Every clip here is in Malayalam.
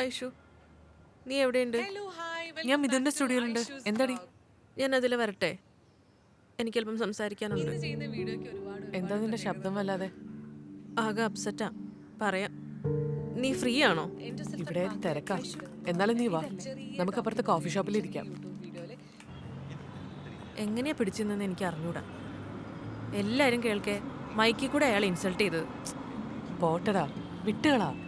ഐഷു നീ എവിടെയുണ്ട്? ഞാൻ മിഥുന്റെ സ്റ്റുഡിയോയിലുണ്ട്. എന്താടി? ഞാൻ അതിൽ വരട്ടെ. എനിക്കല്പം സംസാരിക്കാനുണ്ട്. എന്താ നിന്റെ ശബ്ദം വല്ലാതെ? ആകെ അപ്സെറ്റാ. പറയാം. നീ ഫ്രീ ആണോ? ഇവിടെ തിരക്കാ. എന്നാലും നീ വാ. നമുക്ക് അപ്പുറത്തെ കോഫി ഷോപ്പിൽ ഇരിക്കാം. എങ്ങനെയാ പിടിച്ചെന്ന് എനിക്ക് അറിഞ്ഞൂടാ എല്ലാരും കേൾക്കെ. മൈക്കിൽ കൂടെ അയാൾ ഇൻസൾട്ട് ചെയ്തത്. പോട്ടടാ. വിട്ടുകളാ.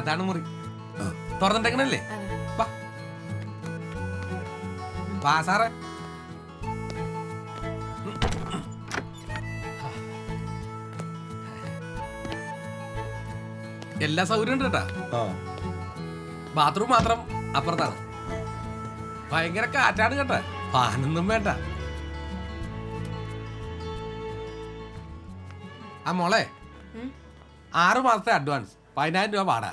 അതാണ് മുറി. തുറന്നിട്ടേക്കണല്ലേ? വാ. വാ സാറേ. എല്ലാ സൗകര്യം ഉണ്ട് കേട്ടാ. ബാത്റൂം മാത്രം അപ്പുറത്താണ്. ഭയങ്കര കാറ്റാണ് കേട്ടാ. പാനൊന്നും വേണ്ട. ആ മോളെ ആറു ആറ് മാസത്തെ അഡ്വാൻസ്. പതിനായിരം രൂപ പാടാ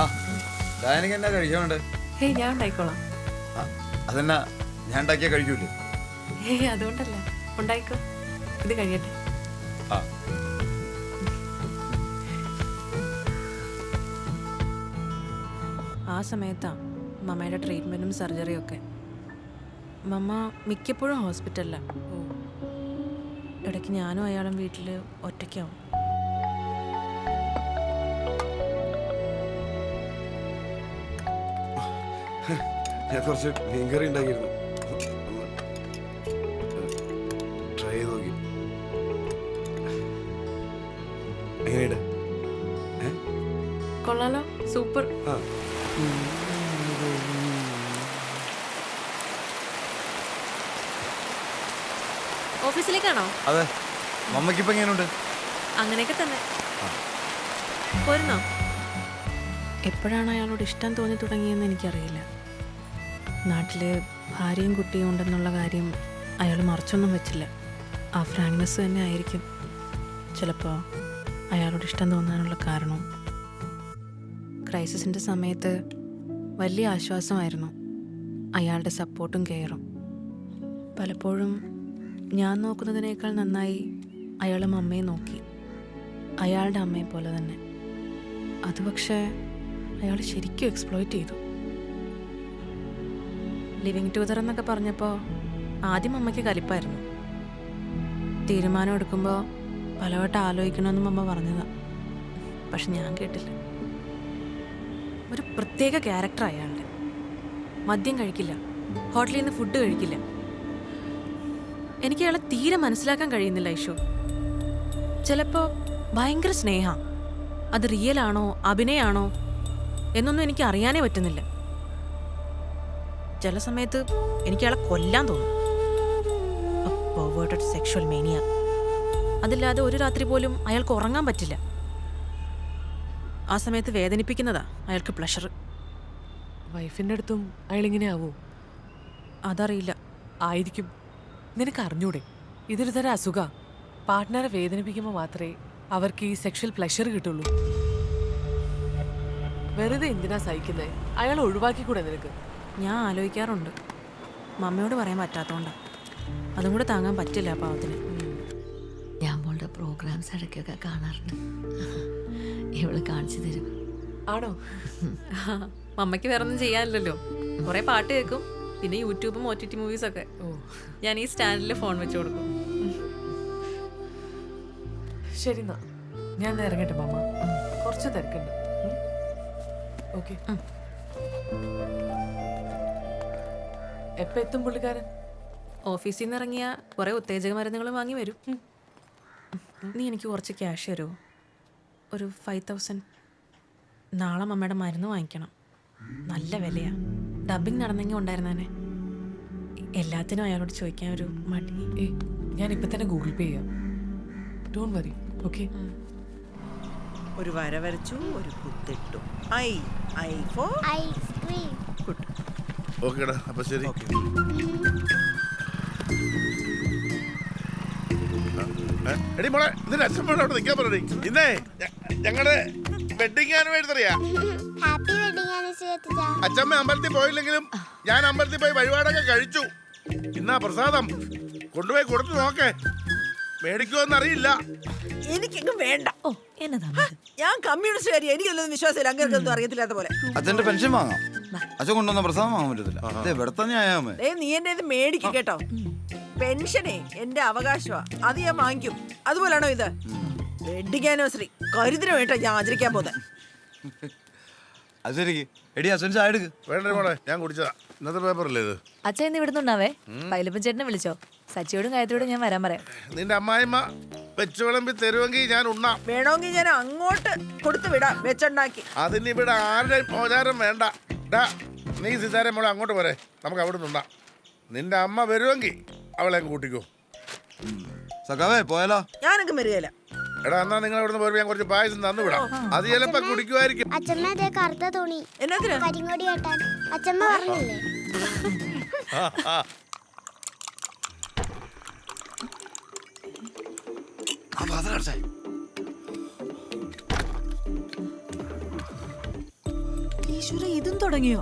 ആ ഡാനിക്ക് എന്നാ കഴിക്കാനുണ്ട് ഹേയ് ഞാൻ ഉണ്ടായിക്കോളാം. അതെന്നാ ഞാൻ ഉണ്ടാക്കിയാ കഴിക്കൂലേ? ഹേയ് അതുകൊണ്ടല്ല. ഉണ്ടായിക്കോ. ഇത് കഴിയട്ടെ. ആ. ആ സമയത്താ മമ്മയുടെ ട്രീറ്റ്മെന്റും സർജറിയും ഒക്കെ. മമ്മ മിക്കപ്പോഴും ഹോസ്പിറ്റലിലാണ് ഇടയ്ക്ക് ഞാനും അയാളും വീട്ടിൽ ഒറ്റയ്ക്കാവും. ഞാൻ കുറച്ച് മീൻകറി ഉണ്ടാക്കിയിരുന്നു. ട്രൈ ചെയ്ത് നോക്കി. എങ്ങനെയുണ്ട്? കൊള്ളാലോ. സൂപ്പർ. ആ. ഓഫീസിലേക്കാണോ? അതെ. മമ്മക്കിപ്പോ എങ്ങനെയുണ്ട്? അങ്ങനെയൊക്കെ തന്നെ. പോരുന്നോ? എപ്പോഴാണ് അയാളോട് ഇഷ്ടം തോന്നി തുടങ്ങിയെന്ന് എനിക്കറിയില്ല. നാട്ടിൽ ഭാര്യയും കുട്ടിയും ഉണ്ടെന്നുള്ള കാര്യം അയാൾ മറച്ചൊന്നും വെച്ചില്ല. ആ ഫ്രാങ്ക്നെസ് തന്നെ ആയിരിക്കും. ചിലപ്പോൾ അയാളോട് ഇഷ്ടം തോന്നാനുള്ള കാരണം. ക്രൈസിസിന്റെ സമയത്ത് വലിയ ആശ്വാസമായിരുന്നു. അയാളുടെ സപ്പോർട്ടും കെയറും പലപ്പോഴും ഞാൻ നോക്കുന്നതിനേക്കാൾ നന്നായി അയാളും അമ്മയെ നോക്കി. അയാളുടെ അമ്മയെ പോലെ തന്നെ. അത് പക്ഷേ അയാൾ ശരിക്കും എക്സ്പ്ലോയിറ്റ് ചെയ്തു. ലിവിങ് ടുഗദർ എന്നൊക്കെ പറഞ്ഞപ്പോൾ ആദ്യം അമ്മയ്ക്ക് കലിപ്പായിരുന്നു. തീരുമാനം എടുക്കുമ്പോൾ പലവട്ടം ആലോചിക്കണമെന്നും അമ്മ പറഞ്ഞതാണ് പക്ഷെ ഞാൻ കേട്ടില്ല. ഒരു പ്രത്യേക ക്യാരക്ടർ അയാളുടെ. മദ്യം കഴിക്കില്ല. ഹോട്ടലിൽ നിന്ന് ഫുഡ് കഴിക്കില്ല. എനിക്ക് അയാളെ തീരെ മനസ്സിലാക്കാൻ കഴിയുന്നില്ല ഐഷു ചിലപ്പോൾ ഭയങ്കര സ്നേഹ. അത് റിയൽ ആണോ? അഭിനയാണോ? എന്നൊന്നും എനിക്ക് അറിയാനേ പറ്റുന്നില്ല. ചില സമയത്ത് എനിക്ക് അയാളെ കൊല്ലാൻ തോന്നും. സെക്ഷൽ മേനിയ അതില്ലാതെ ഒരു രാത്രി പോലും അയാൾക്ക് ഉറങ്ങാൻ പറ്റില്ല. ആ സമയത്ത് വേദനിപ്പിക്കുന്നതാ അയാൾക്ക് പ്ലഷർ വൈഫിന്റെ അടുത്തും അയാൾ ഇങ്ങനെ ആവോ? അതറിയില്ല. ആയിരിക്കും. നിനക്ക് അറിഞ്ഞൂടെ? ഇതൊരു തരം അസുഖ. പാർട്ട്ണറെ വേദനിപ്പിക്കുമ്പോൾ മാത്രമേ അവർക്ക് ഈ സെക്ഷൽ പ്ലഷർ കിട്ടുള്ളൂ. വെറുതെ എന്തിനാ സഹിക്കുന്നേ? അയാളെ ഒഴിവാക്കിക്കൂടെ നിനക്ക്? ഞാൻ ആലോചിക്കാറുണ്ട്. മമ്മയോട് പറയാൻ പറ്റാത്തോണ്ടാ. അതും കൂടെ താങ്ങാൻ പറ്റില്ല പാവത്തിന്. ഞാൻ മോളുടെ പ്രോഗ്രാംസ് ഇടയ്ക്കൊക്കെ കാണാറുണ്ട്. ഇവൾ കാണിച്ചു തരും. ആണോ? മമ്മയ്ക്ക് വേറെ ഒന്നും ചെയ്യാനില്ലല്ലോ. കുറെ പാട്ട് കേൾക്കും. പിന്നെ യൂട്യൂബും ഒ ടി ടി മൂവീസൊക്കെ ഓ. ഞാൻ ഈ സ്റ്റാൻഡിൽ ഫോൺ വെച്ച് കൊടുക്കും. ശരി എന്നാ. ഞാൻ ഇറങ്ങട്ടെ മാമ കുറച്ച് തിരക്കുണ്ട്. ഓക്കെ. എപ്പോ എത്തും പുള്ളിക്കാരൻ? ഓഫീസിൽ നിന്ന് ഇറങ്ങിയ കുറെ ഉത്തേജക മരുന്നുകൾ വാങ്ങി വരും. നീ എനിക്ക് കുറച്ച് ക്യാഷ് തരുമോ ഒരു ഫൈവ് തൗസൻഡ് നാളെ മമ്മയുടെ മരുന്ന് വാങ്ങിക്കണം. നല്ല വിലയാ. ഡബിങ് നടന്നെങ്കിൽ ഉണ്ടായിരുന്നേനെ. എല്ലാത്തിനും അയാളോട് ചോദിക്കാൻ ഒരു മടി. ഏ ഞാൻ ഇപ്പൊ തന്നെ ഗൂഗിൾ പേ ചെയ്യാം. ഡോണ്ട് വറി ഓക്കെ ഒരു വര വരച്ചു ഒരു കുത്തിട്ടു. I I for ice cream Kuttu. ഓക്കേടാ അപ്പൊ ശരി. എടി മോളെ ഇതിന്റെ അച്ഛൻ മോളെ അവിടെ നിൽക്കാൻ പറഞ്ഞു. ഇന്നേ ഞങ്ങളുടെ വെഡിങ് ആനിവേഴ്സറി അറിയാ? ഹാപ്പി വെഡിങ് ആനിവേഴ്സറി അച്ഛമ്മ അമ്പലത്തിൽ പോയില്ലെങ്കിലും ഞാൻ അമ്പലത്തിൽ പോയി വഴിപാടൊക്കെ കഴിച്ചു. ഇന്നാ പ്രസാദം. കൊണ്ടുപോയി കൊടുത്തു നോക്കേ. മേടിക്കുമെന്ന് അറിയില്ല എനിക്കെങ്ങും വേണ്ട. ഓ എന്നതാ ഞാൻ കമ്മ്യൂണിസ്റ്റുകാരി എനിക്കൊന്നും വിശ്വാസമില്ല. അങ്ങനെയൊന്നും അറിയത്തില്ലാത്ത പോലെ. അച്ഛന്റെ പെൻഷൻ വാങ്ങാം. അച്ഛൻ കൊണ്ടുവന്ന പ്രസാദം വാങ്ങാൻ പറ്റത്തില്ല. അതെ ഇവിടെ തന്നെ ആയാമേ ഏ നീ എന്നെ ഇത് മേടിക്കും കേട്ടോ. പെൻഷനെ എന്റെ അവകാശമാ അത് ഞാൻ വാങ്ങിക്കും. അതുപോലാണോ ഇത്? Wedding anniversary. കരുതിന് വേണ്ട ഞാൻ ആചരിക്കാൻ പോകുന്നത് അത് ശരി. എടി അച്ഛൻ ചായ എടുക്ക്. വേണ്ട മോളെ ഞാൻ കുടിച്ചതാ. ഇന്നത്തെ പേപ്പറല്ലേ ഇത്? അച്ഛൻ ഇന്ന് ഇവിടുന്നുണ്ടാവേ? പൈലപ്പൻ ചേട്ടനെ വിളിച്ചോ? സച്ചിയോടും ഗായത്രിയോടും ഞാൻ വരാൻ പറയാം. നിന്റെ അമ്മായിമ്മ വെച്ച് വിളമ്പി തരുമെങ്കിൽ ഞാൻ ഉണ്ണാം. വേണമെങ്കിൽ ഞാൻ അങ്ങോട്ട് കൊടുത്തു വിടാം വെച്ചുണ്ടാക്കി. അതിന് ഇവിടെ ആരുടെ പ്രചാരം വേണ്ട. ഡാ നീ സിതാരം മോളെ അങ്ങോട്ട് പോരെ. നമുക്ക് അവിടെ നിന്നുണ്ടാം നിന്റെ അമ്മ വരുമെങ്കിൽ അവളെ അങ്ങ് കൂട്ടിക്കോ. സഖാവേ പോയാലോ? ഞാനൊക്കെ വരികയില്ല എടാ എന്നാ നിങ്ങൾ അവിടെ നിന്ന് പോരുമ്പോ ഞാൻ കുറച്ച് പായസം തന്നു വിടാം. അത് ചിലപ്പോ കുടിക്കുമായിരിക്കും. അച്ഛമ്മ അതേ കറുത്ത തുണി. എന്നാ കരിങ്ങോടി കെട്ടാൻ. അച്ഛമ്മ പറഞ്ഞില്ലേ? ഈശ്വര ഇതും തുടങ്ങിയോ?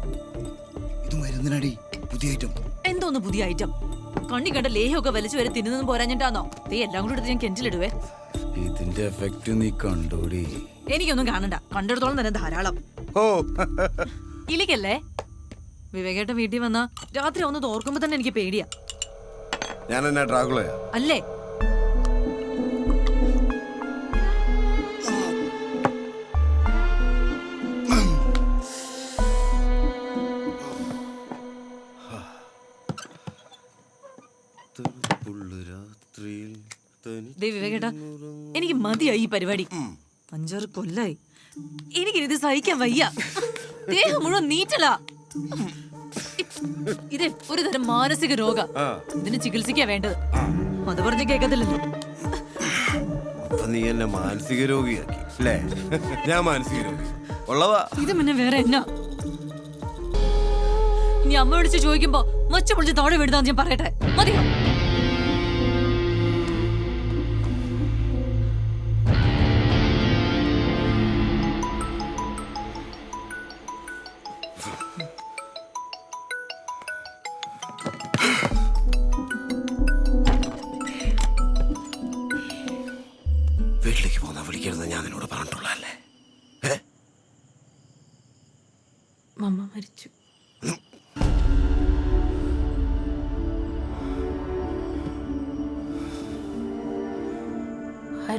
ഇത് മരുന്നിനടി പുതിയ ഐറ്റം എന്തോന്ന് പുതിയ ഐറ്റം കണ്ണി കണ്ട ലേഹൊക്കെ വലിച്ചു വരെ തിന്നൊന്നും പോരാഞ്ഞിട്ടാന്നോ? ദേ എല്ലാം കൂടെ എടുത്ത് ഞാൻ കെഞ്ചിലിടുവേ. ഇതിന്റെ എഫക്റ്റ് നീ കണ്ടോടി. എനിക്കൊന്നും കാണണ്ട. കണ്ടെടുത്തോളം തന്നെ ധാരാളം. ഓ. ഇലിക്കല്ലേ? വിവേകേട്ട വീട്ടിൽ വന്ന രാത്രി ഒന്ന് തോർക്കുമ്പോ തന്നെ എനിക്ക് പേടിയാ. ഞാൻ എന്നാ ഡ്രാഗുളയാ അല്ലേ? വിവേകേട്ടാ എനിക്ക് മതിയായി ഈ പരിപാടി. അഞ്ചാറ് കൊല്ലായി. എനിക്ക് എനിക്കിത് സഹിക്കാൻ വയ്യ. ദേഹം മുഴുവൻ നീറ്റലാ. ഇത് ഒരു തരം മാനസിക രോഗ. ഇതിന് ചികിത്സിക്കാ വേണ്ടത്. അത് പറഞ്ഞ് കേൾക്കത്തില്ലല്ലോ. നീ എന്നെ മാനസിക രോഗിയാക്കി അല്ലേ? ഞാൻ മാനസിക രോഗി. ഉള്ളവാ ഇത് പിന്നെ വേറെ എന്നാ? നീ അമ്മ വിളിച്ച് ചോദിക്കുമ്പോ മച്ച പൊളിച്ച് താഴെ വീടുതാന്ന് ഞാൻ പറയട്ടെ. മതിയോ?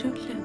Okay.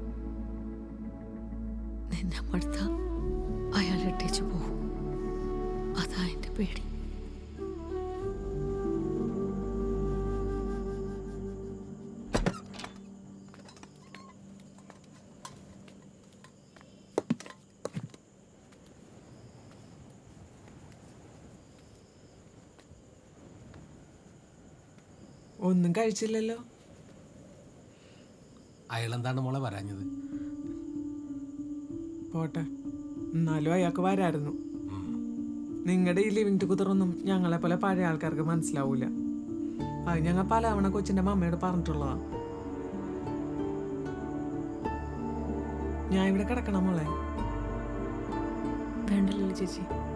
ഒന്നും കഴിച്ചില്ലല്ലോ. അയാളെന്താണ് മോളെ പറഞ്ഞത്? പോട്ടെ. എന്നാലും അയാൾക്ക് വരായിരുന്നു. നിങ്ങളുടെ ഈ ലിവിങ് ടുഗദറൊന്നും ഞങ്ങളെ പോലെ പഴയ ആൾക്കാർക്ക് മനസ്സിലാവൂല. അത് ഞങ്ങൾ പലവണ കൊച്ചിന്റെ മമ്മയോട് പറഞ്ഞിട്ടുള്ളതാ. ഞാൻ ഇവിടെ കിടക്കണം മോളെ. വേണ്ടല്ലോ ചേച്ചി.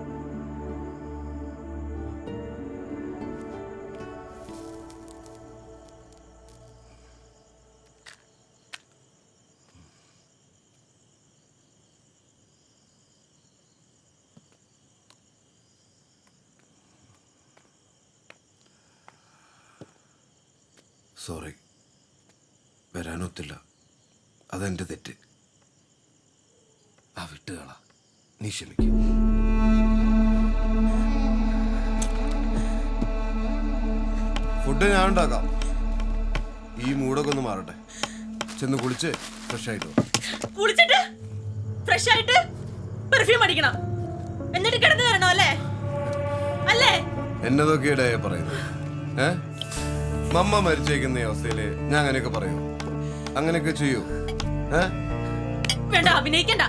സോറി. വരാനൊത്തില്ല. അതെന്റെ തെറ്റ്. ആ വിട്ടുകള നീ ക്ഷമിക്കും. ഫുഡ് ഞാൻ ഉണ്ടാക്കാം. ഈ മൂടൊക്കെ ഒന്ന് മാറട്ടെ. ചെന്ന് കുളിച്ച് ഫ്രഷ് ആയിട്ട് വാ. കുളിച്ചിട്ട് ഫ്രഷ് ആയിട്ട് പെർഫ്യൂം അടിക്കണം. എന്നിട്ട് കിടന്നു തരണോ അല്ലേ? അല്ലേ? എന്നതൊക്കെയുടെ പറയുന്നത്? ഏ? മമ്മ മരിച്ചേക്കുന്ന ഈ അവസ്ഥയിൽ ഞാൻ അങ്ങനെയൊക്കെ പറയൂ. അങ്ങനെയൊക്കെ ചെയ്യൂ. വേണ്ട അഭിനയിക്കണ്ട.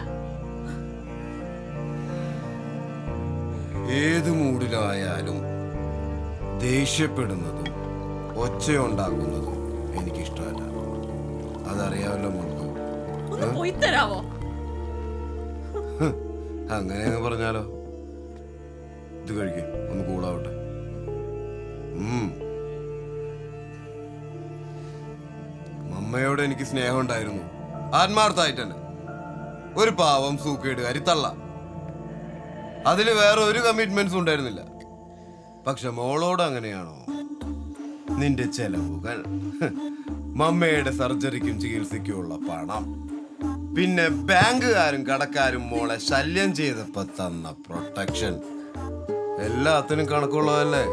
ഏത് മൂഡിലായാലും ദേഷ്യപ്പെടുന്നതും ഒച്ചയുണ്ടാക്കുന്നതും എനിക്കിഷ്ടമല്ല. അതറിയാമല്ലോ തരാവോ? അങ്ങനെ അങ്ങ് പറഞ്ഞാലോ. ഇത് കഴിക്കും ഒന്ന് കൂളാവട്ടെ ഉം. മമ്മയോട് എനിക്ക് സ്നേഹം ഉണ്ടായിരുന്നു. ആത്മാർത്ഥമായിട്ട് തന്നെ ഒരു പാവം സൂക്കേട് അരിത്തള്ള അതിൽ വേറെ ഒരു കമ്മിറ്റ്മെന്റ്സും ഉണ്ടായിരുന്നില്ല. പക്ഷെ മോളോട് അങ്ങനെയാണോ? നിന്റെ ചെലവുകൾ. മമ്മയുടെ സർജറിക്കും ചികിത്സയ്ക്കുമുള്ള പണം. പിന്നെ ബാങ്കുകാരും കടക്കാരും മോളെ ശല്യം ചെയ്തപ്പോ തന്ന പ്രൊട്ടക്ഷൻ എല്ലാത്തിനും കണക്കുള്ളതല്ലേ?